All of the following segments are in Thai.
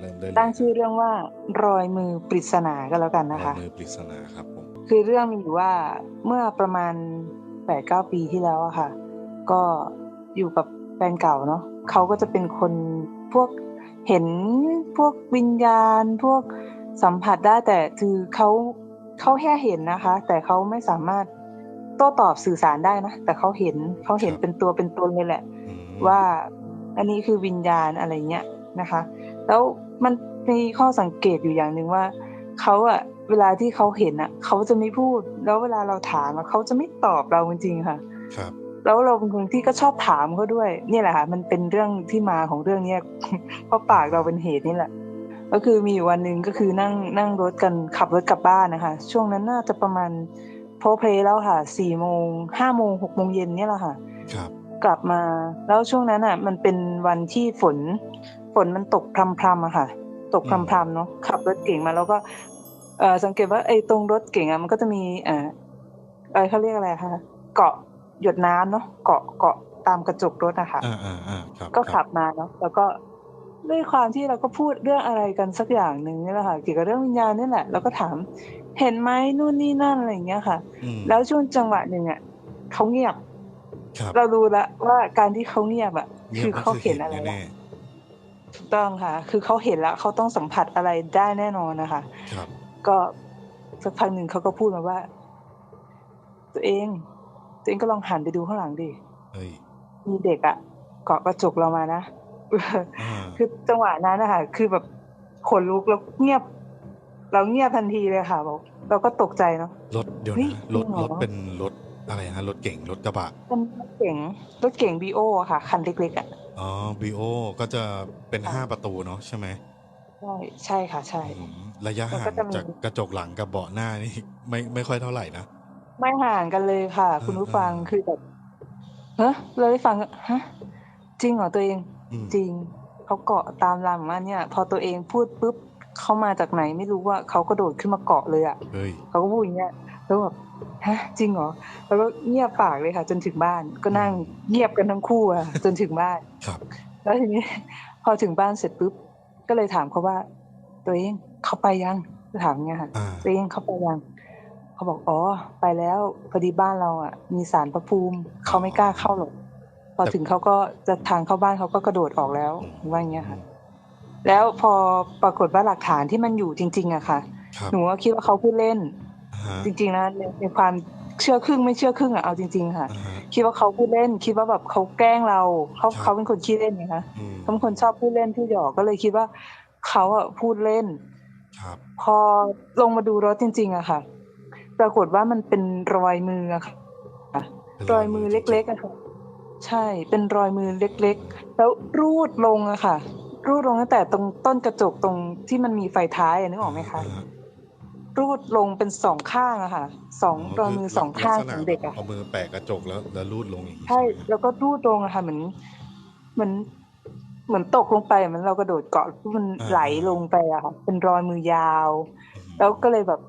เริ่มได้เลยตั้งชื่อเรื่องว่ารอยมือปริศนาก็แล้วกันรนะอยคะมือปริศนาครับผมคือเรื่องมีอยู่ว่าเมื่อประมาณแปดเก้าปีที่แล้วอะค่ะ ก็อยู่กับแฟนเก่าเนาะเขาก็จะเป็นคนพวกเห็นพวกวิญญาณ พวกสัมผัสได้แต่คือเขาเขาแค่เห็นนะคะ แต่เขาไม่สามารถโต้ตอบสื่อสารได้นะแต่เขาเห็นเขาเห็นครับเป็นตัวเป็นตนเลยแหละอืมว่าอันนี้คือวิญญาณอะไรเงี้ย นะคะ แล้วมันมีข้อสังเกตอยู่อย่างหนึ่งว่าเขาอะเวลาที่เขาเห็นอะเขาจะไม่พูด แล้วเวลาเราถามอะเขาจะไม่ตอบเราจริงๆค่ะ ครับ แล้วเราเป็นคนที่ก็ชอบถามเขาด้วยเนี่ยแหละค่ะมันเป็นเรื่องที่มาของเรื่องเนี้ยเพราะปากเราเป็นเหตุนี่แหละ ก็คือมีอยู่วันหนึ่งก็คือนั่งนั่งรถกันขับรถกลับบ้านนะคะ ช่วงนั้นน่าจะประมาณโพเพลแล้วค่ะสี่โมงห้าโมงหกโมงเย็นเนี่ยแหละค่ะ ครับ กลับมาแล้วช่วงนั้นอะ มันเป็นวันที่ฝน ฝนมันตกพรำๆอะค่ะ ตกพรำๆเนาะขับรถเก่งมาแล้วก็เอ่อสังเกตว่าไอ้ตรงรถเก่งอะมันก็จะมีเอ่ออะไรเขาเรียกอะไรคะเกาะหยดน้ำเนาะเกาะเกาะตามกระจกรถอะค่ะอ่าอ่าอ่าครับก็คขัรับบมาเนาะแล้วก็ด้วยความที่เราก็พูดเรื่องอะไรกันสักอย่างหนึ่งนี่แหละค่ะเกี่ยวกับเรื่องวิญญาณนี่แหละเราก็ถาม เห็นไหมนู่นนี่นั่นอะไรอย่างเงี้ยค่ะอืมแล้วช่วงจังหวะหนึ่งอะเขาเงียบครับเรารู้ละว่าการที่เขาเงียบอะงียบคือเขาเห็นอะไรแน่ละถูก ต้องค่ะ คือเขาเห็นแล้วเขาต้องสัมผัสอะไรได้แน่นอนนะคะๆครับก็สักพักหนึ่งเขาก็พูดมาว่า ตัวเอง ตัวเองก็ลองหันไปดูข้างหลังดิเฮ้ยมีเด็กอะเกาะกระจกเรามานะอ่าคือจังหวะนั้นนะคะคือแบบขนลุกแล้วเงียบ เราเงียบทันทีเลยค่ะบอกเราก็ตกใจเนาะรถเดี๋ยวเฮ้ยนะรถจริงเหรรอถเป็นรถอะไรฮะรถเก่งรถกระบะเป็นรถเก๋งรถเก๋งบีโอค่ะ คันเล็กๆอะ อ๋อบีโอก็จะเป็นค่ะห้าประตูเนาะใช่ไหมใช่ใช่ค่ะ ใช่ อืมระยะแล้วห่าก็งจะมี จากกระจกหลังกับเบาะหน้านี่ ไม่ไม่ค่อยเท่าไหร่นะ ไม่ห่างกันเลยค่ะคุณผู้ฟังอ่าคือแบบเฮ้เราได้ฟังฮะจริงเหรอตัวเอง อืม จริงเขาเกาะตามลำมาเนี่ย พอตัวเองพูดปุ๊บเขามาจากไหนไม่รู้ว่าเขากระโดดขึ้นมาเกาะเลยอะเฮ้ย เขาก็พูดอย่างเงี้ย แล้วแบบฮะจริงเหรอแล้วก็เงียบปากเลยค่ะ จนถึงบ้านก็นั่งเงียบกันทั้งคู่อะจนถึงบ้านครับ แล้วทีนี้ พอถึงบ้านเสร็จปุ๊บก็เลยถามเขาว่า ตัวเองเขาไปยังก็ถามเงี้ยค่ะอ่าตัวเองเขาไปยังเขาบอกอ๋อไปแล้วพอดีบ้านเราอะ มีสารพระภูมิเขาไม่กล้าเข้าหรอกพอถึงเขาก็จะทางเข้าบ้านเขาก็กระโดดออกแล้วว่าอย่างเงี้ยค่ะ แล้วพอปรากฏว่าหลักฐานที่มันอยู่จริง ๆอะค่ะครับหนูก็คิดว่าเขาพูดเล่นอ่าฮะ จริงๆนะในในความเชื่อครึ่งไม่เชื่อครึ่งอะเอาจริง ๆ ค่ะอ่าฮะคิดว่าเขาพูดเล่น คิดว่าแบบเขาแกล้งเราเขาครับเขาเป็นคนขี้เล่นไงคะอืมเขาเป็นคนชอบพูดเล่นพูดหยอกก็เลยคิดว่าเขาอะพูดเล่นครับพอลงมาดูรถจริง ๆอะค่ะ ปรากฏว่ามันเป็นรอยมืออะค่ะเป็นรอยมือเล็กๆอะค่ะใช่เป็นรอยมือเล็กๆ แล้วรูดลงอะค่ะ รูดลงตั้งแต่ตรงต้นกระจกตรงที่มันมีไฟท้ายอะนึกออกไหมคะาฮ รูดลงเป็นสองข้างอะค่ะสองรอยมือสองข้างลักษขณะองเด็กอะเอามือแปะกระจกแล้วแล้วรูดลงอย่างนี้ใช่ไหมแล้วก็รูดลงอะค่ะเหมือนเหมือนเหมือนตกลงไปเหมือนเรากระโดดเกาะมันไหลลงไปอะค่ะเป็นรอยมือยาวอืมแล้วก็เลยแบบ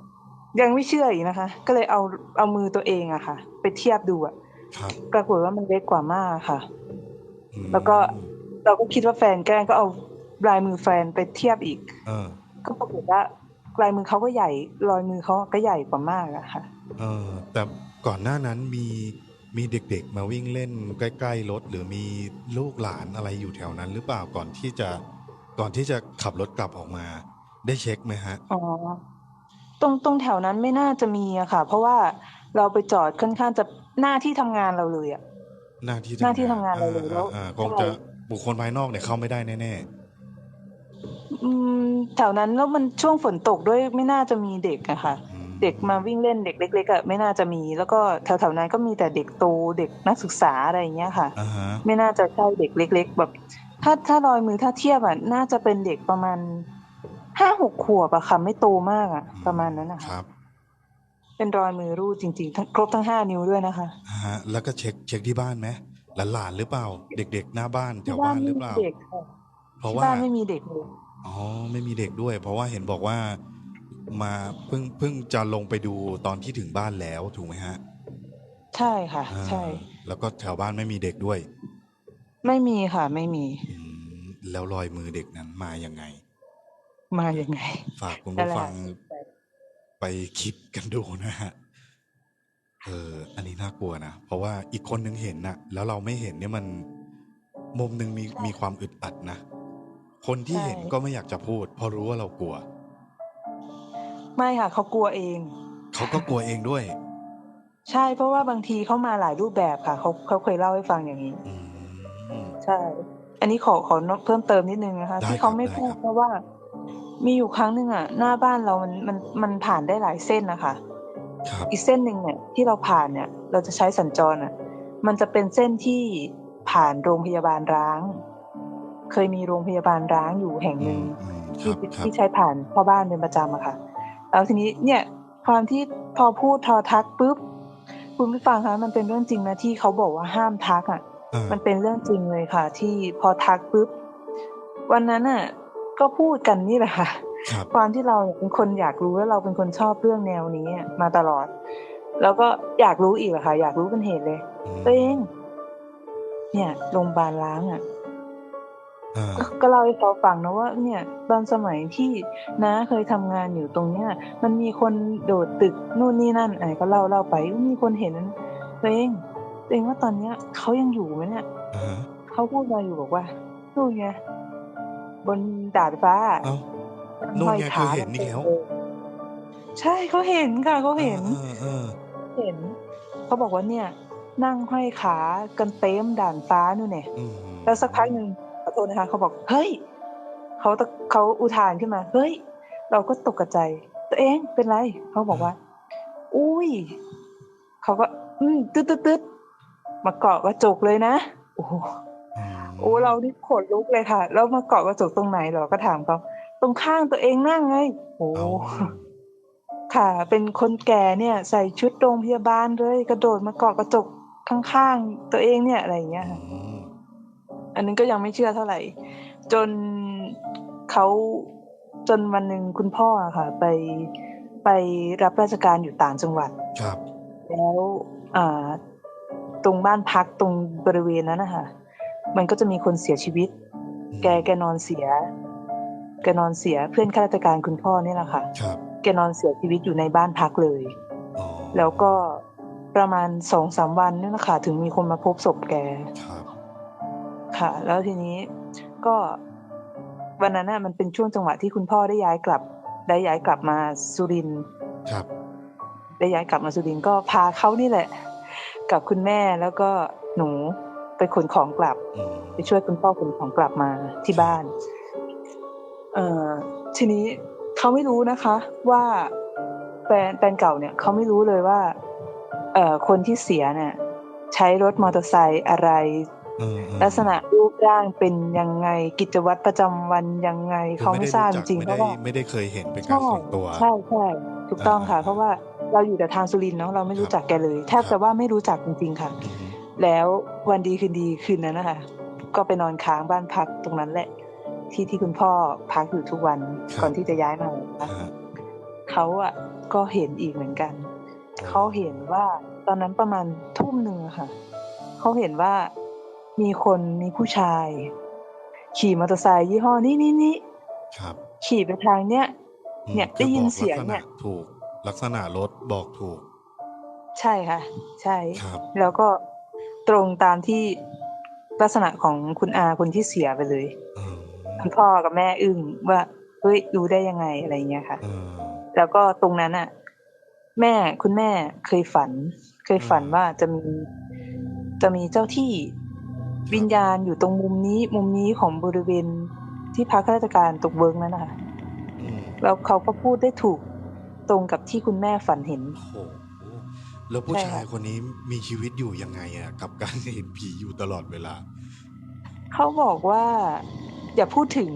ยังไม่เชื่ออีกนะคะ ก็เลยเอาเอามือตัวเองอะค่ะ ไปเทียบดูอะครับปรากฏว่ามันเล็กกว่ามากค่ะอืมแล้วก็เราก็คิดว่าแฟนแกล้งก็เอาลายมือแฟนไปเทียบอีกเออก็ปรากฏว่า ลายมือเขาก็ใหญ่รอยมือเขาก็ใหญ่กว่ามากอะค่ะเออแต่ก่อนหน้านั้นมีมีเด็กๆ มาวิ่งเล่นใกล้ๆรถหรือมีลูกหลานอะไรอยู่แถวนั้น หรือเปล่าก่อนที่จะก่อนที่จะขับรถกลับออกมา ได้เช็คไหมฮะอ๋อตรงตรงแถวนั้นไม่น่าจะมีอะค่ะ เพราะว่าเราไปจอดค่อนข้างจะหน้าที่ทำงานเราเลยอะหน้าที่หน้าที่ทำงานเราเลยแล้วอ่าอ่าคงจะบุคคลภายนอกเนี่ยเข้าไม่ได้แน่ อืมแถวนั้นแล้วมันช่วงฝนตกด้วยไม่น่าจะมีเด็กอะค่ะๆอืมเด็กมาวิ่งเล่นเด็กเล็กๆอะไม่น่าจะมี แล้วก็แถวๆนั้นก็มีแต่เด็กโตเด็กนักศึกษาอะไรอย่างเงี้ยค่ะอ่าฮะไม่น่าจะใช่เด็กเล็ก ๆ แบบ ถ้าถ้ารอยมือถ้าเทียบอะน่าจะเป็นเด็กประมาณห้าหกขวบอะค่ะไม่โตมากอะประมาณนั้นนะคคะรับ เป็นรอยมือรูดจริงๆทั้งครบทั้งห้านิ้วด้วยนะคะอ่าฮะแล้วก็เช็คเช็คที่บ้านไหมหลานๆหรือเปล่า เด็กๆ หน้าบ้านแถที่วบ้าบ้านนหไม่รือมีเปล่าเด็กค่ะเพราะที่ว่าบ้านไม่มีเด็กเลย อ๋อไม่มีเด็กด้วย เพราะว่าเห็นบอกว่ามาเพิ่งเพิ่งจะลงไปดูตอนที่ถึงบ้านแล้วถูกไหมฮะ ใช่ค่ะ อ่าใช่ แล้วก็แถวบ้านไม่มีเด็กด้วยไม่มีค่ะ ไม่มีอืมแล้วรอยมือเด็กนั้นมายังไง มายังไง ฝากคุณนั่นผู้แหละฟังไปคิดกันดูนะฮะ เออ อันนี้น่ากลัวนะ เพราะว่าอีกคนนึงเห็นนะแล้วเราไม่เห็นเนี่ยมัน มุมหนึ่งมีมีความอึดอัดนะ คนที่ใช่ เห็นก็ไม่อยากจะพูด เพราะรู้ว่าเรากลัว ไม่ค่ะเขากลัวเอง เขาก็กลัวเองด้วย ใช่เพราะว่าบางทีเขามาหลายรูปแบบค่ะเขาเขาเคยเล่าให้ฟังอย่างนี้ อืม ใช่ อันนี้ขอขอเพิ่มเติมนิดนึงนะคะ ได้ที่เขาครับไม่ได้พูดครับ เพราะว่า มีอยู่ครั้งหนึ่งอะ หน้าบ้านเรามันมันมันผ่านได้หลายเส้นนะคะ ครับ อีกเส้นหนึ่งเนี่ยที่เราผ่านเนี่ย เราจะใช้สัญจรอะ มันจะเป็นเส้นที่ผ่านโรงพยาบาลร้าง เคยมีโรงพยาบาลร้างอยู่แห่งหอืนึ่งมอืมคที่รับครับที่ใช้ผ่านพ่อบ้านเป็นประจำอะค่ะแล้วทีนี้เนี่ยความที่พอพูดทอทักปุ๊บคุณผู้ฟังคะมันเป็นเรื่องจริงนะที่เขาบอกว่าห้ามทักอะอ่ามันเป็นเรื่องจริงเลยค่ะ ที่พอทักปุ๊บวันนั้นน่ะ ก็พูดกันนี่แหละค่ะครับความที่เราเป็นคนอยากรู้และเราเป็นคนชอบเรื่องแนวนี้มาตลอด แล้วก็อยากรู้อีกอะค่ะ อยากรู้เป็นเหตุเลยอืมตัวเองเนี่ยโรงพยาบาลล้างอะอ่า ก็ก็เล่าให้เขาฟังนะว่าเนี่ยตอนสมัยที่น้าเคยทำงานอยู่ตรงเนี้ย มันมีคนโดดตึกนู่นนี่นั่นไอ้ก็เล่าเล่าไปมีคนเห็นตัวเองตัวเองว่าตอนเนี้ยเขายังอยู่ไหมเนี่ยอ่าฮะเขาพูดมาอยู่บอกว่านู่นไงบนดาดฟ้าเอ้านู่นไงคือเห็นอีกแล้วใช่เขาเห็นค่ะเขาเห็นเออเออเห็นเขาบอกว่าเนี่ย นั่งห้อยขากันเต็มด่านฟ้านู่นเนี่ยอืมแล้วสักพักหนึ่ง ขอโทษนะคะเขาบอกเฮ้ยเขาตะเขาอุทานขึ้นมา เฮ้ย เราก็ตกใจ ตัวเองเป็นไรเขาบอกว่า อุ้ยเขาก็ อืมตึ๊ดตึ๊ดตึ๊ดมาเกาะกระจกเลยนะโอ้โหมโอ้เรานี่ขนลุกเลยค่ะ แล้วมาเกาะกระจกตรงไหนเราก็ถามเขาตรงข้างตัวเองนั่งไงโอ้เอาค่ะ เป็นคนแก่เนี่ย ใส่ชุดโรงพยาบาลเลย กระโดดมาเกาะกระจกข้างๆตัวเองเนี่ยอะไรอย่างเงี้ยค่ะ อืมอันนั้นก็ยังไม่เชื่อเท่าไหร่ จนเขาจนวันหนึ่งคุณพ่ออะค่ะ ไปไปรับราชการอยู่ต่างจังหวัด ครับ แล้วอ่าตรงบ้านพักตรงบริเวณนั้นนะคะมันก็จะมีคนเสียชีวิต แกแกนอนเสีย แกนอนเสียเพื่อนข้าราชการคุณพ่อนี่แหละค่ะ ครับ แกนอนเสียชีวิตอยู่ในบ้านพักเลยอ๋อแล้วก็ประมาณสองสามวันนี่แหละค่ะ ถึงมีคนมาพบศพแก ครับ ค่ะ แล้วทีนี้ก็วันนั้นน่ะมันเป็นช่วงจังหวะที่คุณพ่อได้ย้ายกลับ ได้ย้ายกลับมาสุรินทร์ครับ ได้ย้ายกลับมาสุรินทร์ก็พาเขานี่แหละ กับคุณแม่แล้วก็หนูไปขนของกลับอืมไปช่วยคุณพ่อขนของกลับมาที่บ้าน เอ่อทีนี้เขาไม่รู้นะคะ ว่าแฟนแฟนเก่าเนี่ยเขาไม่รู้เลยว่า เอ่อคนที่เสียเนี่ย ใช้รถมอเตอร์ไซค์อะไรเออเออ ลักษณะรูปร่างเป็นยังไง กิจวัตรประจำวันยังไงคือเขาไม่ทราบจริงๆไม่เพได้ราะว่าไม่ได้เคยเห็นเป็นการใช่ส่วนตัว ใช่ใช่ถูกต้องค่ะอ่าเพราะว่าเราอยู่แต่ทางสุรินทร์เนาะเราไม่รู้จักแกเลย แทบครัจะบว่าไม่รู้จักจริงๆค่ะอืมแล้ววันดีคืนดีคืนนั้นนะคะก็ไปนอนค้างบ้านพักตรงนั้นแหละ ที่ที่คุณพ่อพักอยู่ทุกวันก่อนที่จะย้ายมานะคะอ่าเขาอะก็เห็นอีกเหมือนกันเขาเห็นว่าตอนนั้นประมาณทุ่มหนึ่งอะค่ะเขาเห็นว่า มีคนมีผู้ชาย ขี่มอเตอร์ไซค์ยี่ห้อนี้นี่นี่ครับ ขี่ไปทางเนี้ยอืมเนี่ยคือได้ยินบอกเสียงลักษณะเนี่ยถูก ลักษณะรถบอกถูก ใช่ค่ะ ใช่ครับแล้วก็ตรงตามที่ลักษณะของคุณอาคนที่เสียไปเลยอืมคุณพ่อกับแม่อึ้งว่าเฮ้ยรู้ได้ยังไงอะไรเงี้ยค่ะเออแล้วก็ตรงนั้นอะ แม่คุณแม่เคยฝัน เคยฝันอืมว่าจะมีจะมีเจ้าที่ วิญญาณอยู่ตรงมุมนี้มุมนี้ของบริเวณที่พักข้าราชการตกเบิงนั้นนะคะอืมแล้วเขาก็พูดได้ถูกตรงกับที่คุณแม่ฝันเห็นโอ้โหแล้วผู้ใช่ชายค่ะคนนี้มีชีวิตอยู่ยังไงอะกับการเห็นผีอยู่ตลอดเวลา เขาบอกว่า อย่าพูดถึง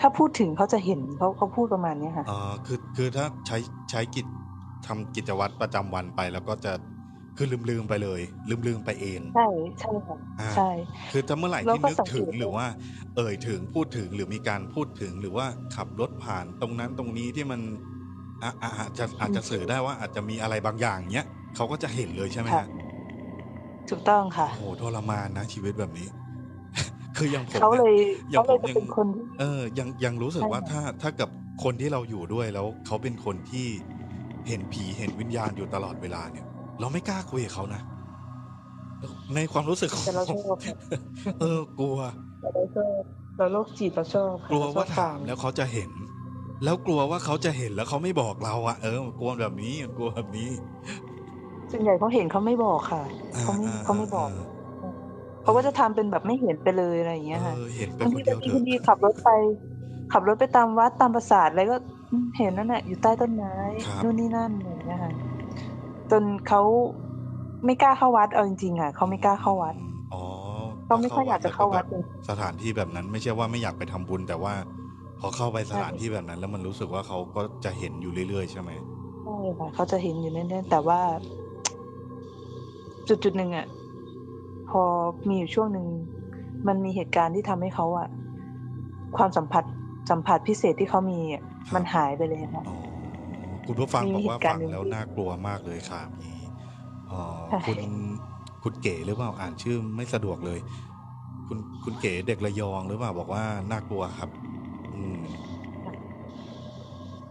ถ้าพูดถึงเขาจะเห็นเขาเขาพูดประมาณเนี้ยค่ะอ่าคือคือถ้าใช้ใช้กิจทำกิจวัตรประจำวันไปแล้วก็จะ คือลืมลืมๆไปเลย ลืมลืมๆไปเอง ใช่ใช่ค่ะอ่าใช่ คือถ้าเมื่อไหร่แล้วที่ก็นึกสังเกตถึงหรือว่าว่า เอ่ยถึงพูดถึงหรือมีการพูดถึงหรือว่าขับรถผ่านตรงนั้นตรงนี้ที่มันอะอะอาจจะอาจจะสื่อได้ว่าอาจจะมีอะไรบางอย่างเนี้ยเขาก็จะเห็นเลยใช่ไหมค่ะฮะถูกต้องค่ะโอ้โหทรมานนะชีวิตแบบนี้ คืออย่างผมเขาเลเนี่ยยอย่างเขาผเลยมจะยังเป็นคนที่เออ ยังยังรู้สึกใช่ว่าค่ะถ้าถ้ากับคนที่เราอยู่ด้วยแล้วเขาเป็นคนที่เห็นผีเห็นวิญญาณอยู่ตลอดเวลาเนี่ย เราไม่กล้าคุยกับเขานะในความรู้สึกของแต่เราผชมอบค่ะเออกลัวแต่เราชอบเราโรคจิตเราชอบค่ะกลัวเรชอว่าบถามแล้วเขาจะเห็น แล้วกลัวว่าเขาจะเห็นแล้วเขาไม่บอกเราอะเออกลัวแบบนี้กลัวแบบนี้ส่วนใหญ่เขาเห็นเขาไม่บอกค่ะอ่าเขาไม่อ่าเขาไม่บอกอ่าเขาก็จะทำเป็นแบบไม่เห็นไปเลยอะไรอย่างเงี้ยค่ะเออเห็นไปบางคทีนเดียวบางเถทีอะบางทีขับรถไป ขับรถไปตามวัดตามปราสาทอะไรก็อืมเห็นนั่นแหละอยู่ใต้ต้นไม้ครับนู่นนี่นั่นอะไรอย่างเงี้ยค่ะ จนเขาไม่กล้าเข้าวัดเอาจริงๆอะเขาไม่กล้าเข้าวัดอ๋อเขาไม่ค่อยอยากจะเข้าวัดแล้เลก็ยแบบสถานที่แบบนั้นไม่ใช่ว่าไม่อยากไปทำบุญ แต่ว่า พอเข้าไปสถานที่แบบนั้น แล้วมันรู้สึกว่าเขาก็จะเห็นอยู่เรื่อยๆใช่ไหมใช่ค่ะเขาจะเห็นอยู่แน่ๆแต่ว่า จุดจุดๆหนึ่งอะพอมีอยู่ช่วงหนึ่งมันมีเหตุการณ์ที่ทำให้เขาอะ ความสัมผัสสัมผัสพิเศษที่เขามีอะมันหายไปเลยค่ะอ๋อ คุณผู้ฟังมีบอกว่าเหตุการฟัณ์งหนึ่งแล้วน่ากลัวมากเลยค่ะมีเอ่อใช่คุณคุณเก๋หรือเปล่าอ่านชื่อไม่สะดวกเลย คุณคุณเก๋เด็กระยองหรือเปล่าบอกว่าน่ากลัวครับ อืม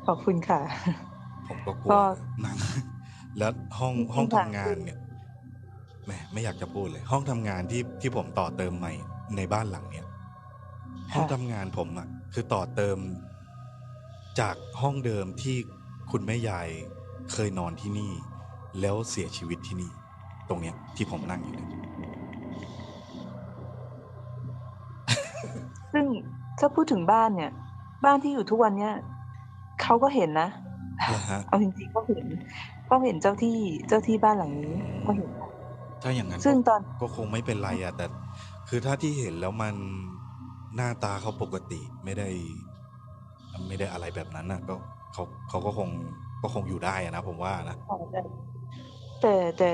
ขอบคุณค่ะ ผมก็กลัก็วหนังแล้วห้องจริงๆห้องค่ะทำงานเนี่ยแหมไม่อยากจะพูดเลย ห้องทำงานที่ที่ผมต่อเติมใหม่ในบ้านหลังเนี่ยห้องทำงานผมอะ คือต่อเติมจากห้องเดิมที่ คุณแม่ยายเคยนอนที่นี่ แล้วเสียชีวิตที่นี่ ตรงเนี้ยที่ผมนั่งอยู่เนี่ยซึ่งถ้าพูดถึงบ้านเนี่ย บ้านที่อยู่ทุกวันเนี้ยเขาก็เห็นนะเหรอฮะเอาจริงๆก็เห็นก็เห็นเจ้าที่เจ้าที่บ้านหลังนี้ก็เห็นค่ะถ้าอย่างนั้นซึ่งก็ตอนก็คงไม่เป็นไรอะแต่ คือถ้าที่เห็นแล้วมันหน้าตาเขาปกติไม่ได้ ไม่ได้อะไรแบบนั้นน่ะก็ เขาเขาก็คงก็คงอยู่ได้อะนะผมว่านะแต่แต่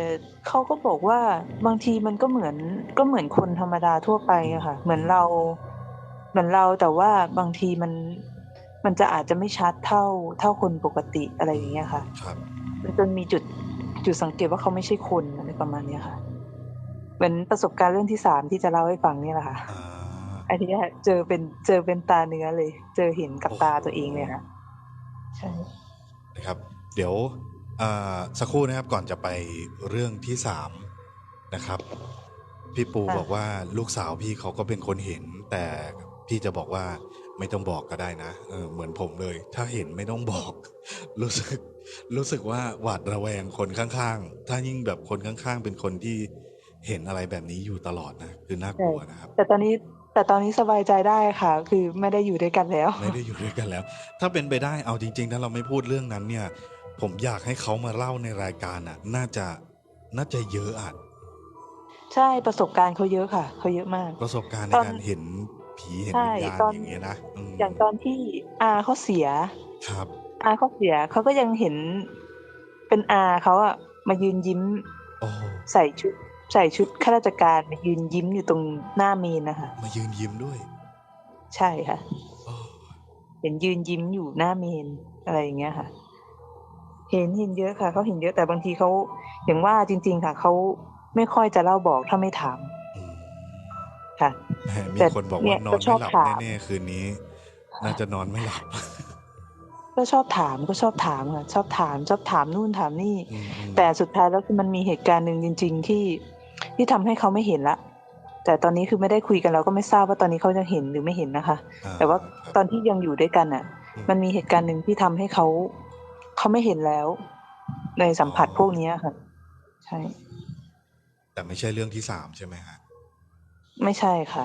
เขาก็บอกว่าบางทีมันก็เหมือนก็เหมือนคนธรรมดาทั่วไปอะค่ะ เหมือนเรา เหมือนเราแต่ว่าบางทีมันมันจะอาจจะไม่ชัดเท่าเท่าคนปกติอะไรอย่างเงี้ยค่ะ ครับจนมีจุดจุดสังเกตว่าเขาไม่ใช่คนอะไรประมาณเนี้ยค่ะ เหมือนประสบการณ์เรื่องที่สามที่จะเล่าให้ฟังเนี่ยแหละค่ะอ่าอันนี้เจอเป็นเจอเป็นตาเนื้อเลย เจอเห็นกับตาตัวเองเลยค่ะ ใช่นะครับ เดี๋ยวอ่าสักครู่นะครับก่อนจะไปเรื่องที่สามนะครับ พี่ปูค่ะบอกว่าลูกสาวพี่เขาก็เป็นคนเห็น แต่พี่จะบอกว่าไม่ต้องบอกก็ได้นะเออเหมือนผมเลย ถ้าเห็นไม่ต้องบอก รู้สึกรู้สึกว่าหวาดระแวงคนข้างๆ ถ้ายิ่งแบบคนข้างๆ เป็นคนที่เห็นอะไรแบบนี้อยู่ตลอดนะ คือน่ากลัวนะครับ แต่ตอนนี้ แต่ตอนนี้สบายใจได้ค่ะ คือไม่ได้อยู่ด้วยกันแล้ว ไม่ได้อยู่ด้วยกันแล้ว ถ้าเป็นไปได้เอาจริง ๆ ถ้าเราไม่พูดเรื่องนั้นเนี่ย ผมอยากให้เขามาเล่าในรายการอะ น่าจะน่าจะเยอะอะใช่ประสบการณ์เขาเยอะค่ะเขาเยอะมาก ประสบการณ์ในตอนการเห็นผีเห็นใช่วิญญาณตอนอย่างเงี้ยนะมอย่างตอนที่อาเขาเสีย ครับ อาเขาเสียเขาก็ยังเห็นเป็นอาเขาอะมายืนยิ้มโอ้ใส่ชุด ใส่ชุดข้าราชการมายืนยิ้มอยู่ตรงหน้าเมนนะคะมายืนยิ้มด้วย ใช่ค่ะโอ้เห็นยืนยิ้มอยู่หน้าเมนอะไรอย่างเงี้ยค่ะ เห็นเห็นเยอะค่ะเขาเห็นเยอะแต่บางทีเขาอย่างว่าจริง ๆ ค่ะเขาไม่ค่อยจะเล่าบอกถ้าไม่ถามอืมค่ะแหมมีแต่คนบอกเนี่ว่ายนอนก็ชไม่อบหลับถามแน่ๆคืนนี้ น่าจะนอนไม่หลับก็ชอบถามก็ชอบถามค่ะชอบถาม ชอบถามนู่นถามนี่อืมอืมแต่สุดท้ายแล้วคือมันมีเหตุการณ์หนึ่งจริง ๆ ที่ ที่ทำให้เขาไม่เห็นละแต่ตอนนี้คือไม่ได้คุยกันเราก็ไม่ทราบว่าตอนนี้เขาจะเห็นหรือไม่เห็นนะคะอ่แต่ว่าครับตอนที่ยังอยู่ด้วยกันอะอืมมันมีเหตุการณ์หนึ่งที่ทำให้เขาเขาไม่เห็นแล้ว ในสัมผัสพวกเนี้ยค่ะ ใช่ แต่ไม่ใช่เรื่องที่สามใช่ไหมฮะไม่ใช่ค่ะ